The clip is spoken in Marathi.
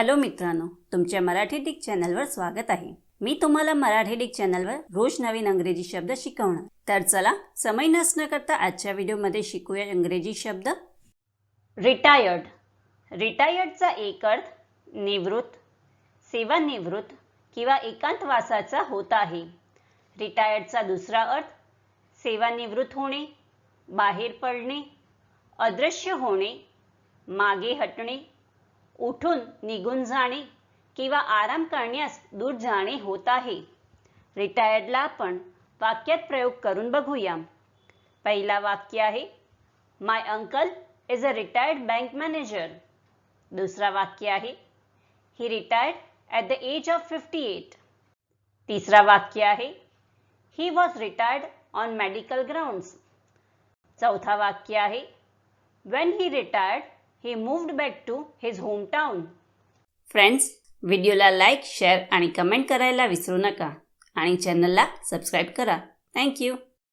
हॅलो मित्रांनो तुमच्या मराठी डिक चॅनलवर स्वागत आहे. मी तुम्हाला मराठी डिक चॅनलवर रोज नवीन अंग्रेजी शब्द शिकवणार. तर चला समय नसणं करता आजच्या व्हिडिओमध्ये शिकूया इंग्रजी शब्द. रिटायर्ड रिटायर्डचा एक अर्थ निवृत्त सेवानिवृत्त किंवा एकांतवासाचा होत आहे. रिटायर्डचा दुसरा अर्थ सेवानिवृत्त होणे बाहेर पडणे अदृश्य होणे मागे हटणे उठून निघून जाणे किंवा आराम करण्यास दूर जाणे होत आहे. रिटायर्डला आपण वाक्यात प्रयोग करून बघूया. पहिला वाक्य आहे my uncle is a retired bank manager दुसरा वाक्य आहे he retired at the age of fifty eight तिसरा वाक्य आहे he was retired on medical grounds चौथा वाक्य आहे when he retired he moved back to his hometown friends व्हिडिओला लाईक शेअर आणि कमेंट करायला विसरू नका. आणि चॅनलला सबस्क्राईब करा. थँक्यू